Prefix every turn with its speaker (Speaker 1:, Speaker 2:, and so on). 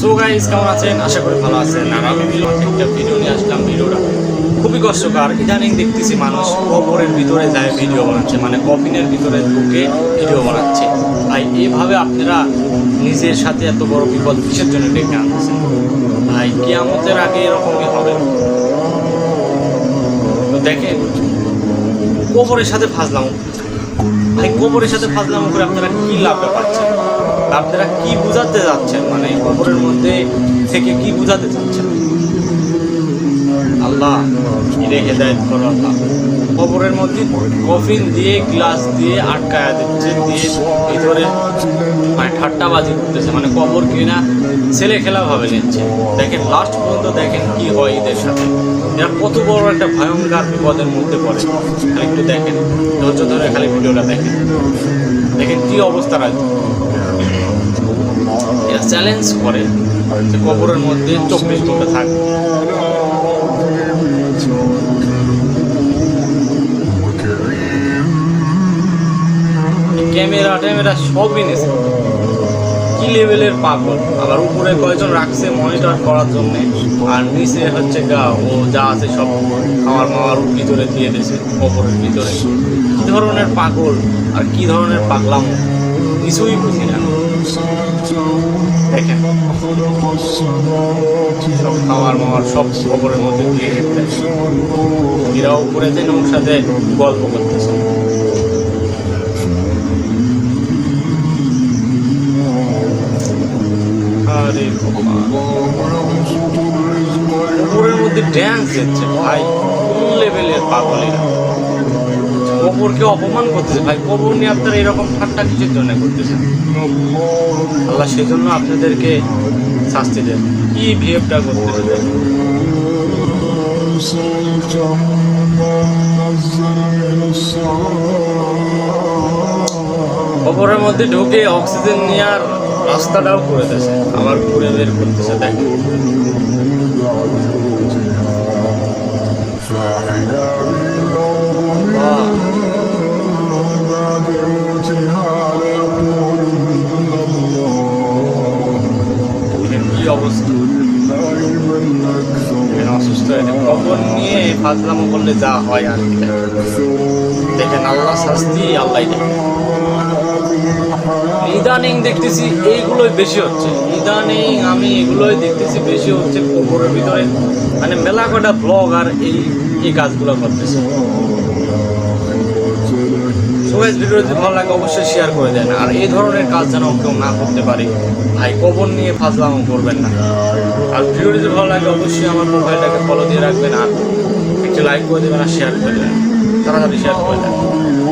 Speaker 1: So guys কেমন আছেন? আশা করি ভালো আছেন। আর আমি মিলন একটা ভিডিও নিয়ে আসলাম। ভিডিওটা খুবই কষ্টকর। ইদানিং দেখতেছি মানুষ কবরের ভিতরে যায় ভিডিও বানাচ্ছে। মানে কফিনের ভিতরে ঢুকে ভিডিও বানাচ্ছে। ভাই এভাবে আপনারা নিজের সাথে এত বড় বিপদ কিসের জন্য ডেকে আনতেছেন? ভাই কিয়ামতের আগে এরকমই হবে। তো দেখেন, কবরের সাথে ফাজলাম। ভাই, কবরের সাথে ফাজলাম করে আপনারা কি লাভটা পাচ্ছেন? আপনারা কি বুঝাতে যাচ্ছেন? মানে কবরের মধ্যে থেকে কি বুঝাতে চাচ্ছেন? আল্লাহ ইরে হেদায়ত করো আল্লাহ। কবরের মধ্যে কফিন দিয়ে গ্লাস দিয়ে আটকায়া দিচ্ছে দিয়ে ভিতরে মানে ঠাট্টাবাজি করতেছে। মানে কবর কিনা ছেলে খেলা ভাবে নিচ্ছে। দেখেন লাস্ট পর্যন্ত দেখেন কি হয় এদের সাথে। এরা কত বড় একটা ভয়ঙ্কর বিপদের মধ্যে পড়ে। খালি একটু দেখেন ধৈর্য ধরে খালি ভিডিওটা দেখেন। দেখেন কি অবস্থা রাখবে চ্যালেঞ্জ করে। যে কবরের মধ্যে চব্বিশ ঘণ্টা থাকবে ক্যামেরা, ট্যামেরা সবই নিছে কি লেভেলের পাগল? আবার উপরে কয়েকজন রাখছে মনিটর করার জন্য? আর নিচে হচ্ছে গা, ও যা আছে সব খাওয়ার মাওয়ার ভিতরে দিয়ে দিয়েছে, কবরের ভিতরে। কি ধরনের পাগল? আর কি ধরনের পাগলাম? কিছুই বুঝি না। খাওয়ার মাওয়ার সব কবরের মধ্যে দিয়ে রেখেছে এরা উপরে ওর সাথে গল্প উপরের মধ্যে ড্যান্স দিচ্ছে ভাই লেভেলের পাগলেরা। কবরকে অপমান করতেছে। ভাই, কবর নিয়ে আপনারা এরকম ঠাট্টা কিসের জন্য করতেছেন? আল্লাহ সেই জন্য আপনাদেরকে শাস্তি দেন। কি বিহেভটা করতেছে দেখুন। কবরের মধ্যে ঢুকে অক্সিজেন নেওয়ার রাস্তাটাও করে দিয়েছে। আবার ঘুরে বের করতেছে, দেখেন। অসুস্থ। কবর নিয়ে ফাজলামো করলে যা হয় আর দেখেন আল্লাহ শাস্তি, আল্লাহ ইদানিং দেখতেছি এইগুলোই বেশি হচ্ছে। ইদানিং আমি এগুলোই দেখতেছি বেশি হচ্ছে কবরের ভিতরে। মানে মেলা কটা ব্লগ আর এই এই কাজগুলো করতেছে। সবাই ভিডিও যদি ভালো লাগে অবশ্যই শেয়ার করে দেন। আর এই ধরনের কাজ যেন কেউ না করতে পারে, ভাই কবর নিয়ে ফাজলামো করবেন না। আর ভিডিও যদি ভালো লাগে অবশ্যই আমার মোবাইলটাকে ফলো দিয়ে রাখবেন আর একটু লাইক করে দেবেন আর শেয়ার করে দেবেন। তাড়াতাড়ি শেয়ার করে দেন।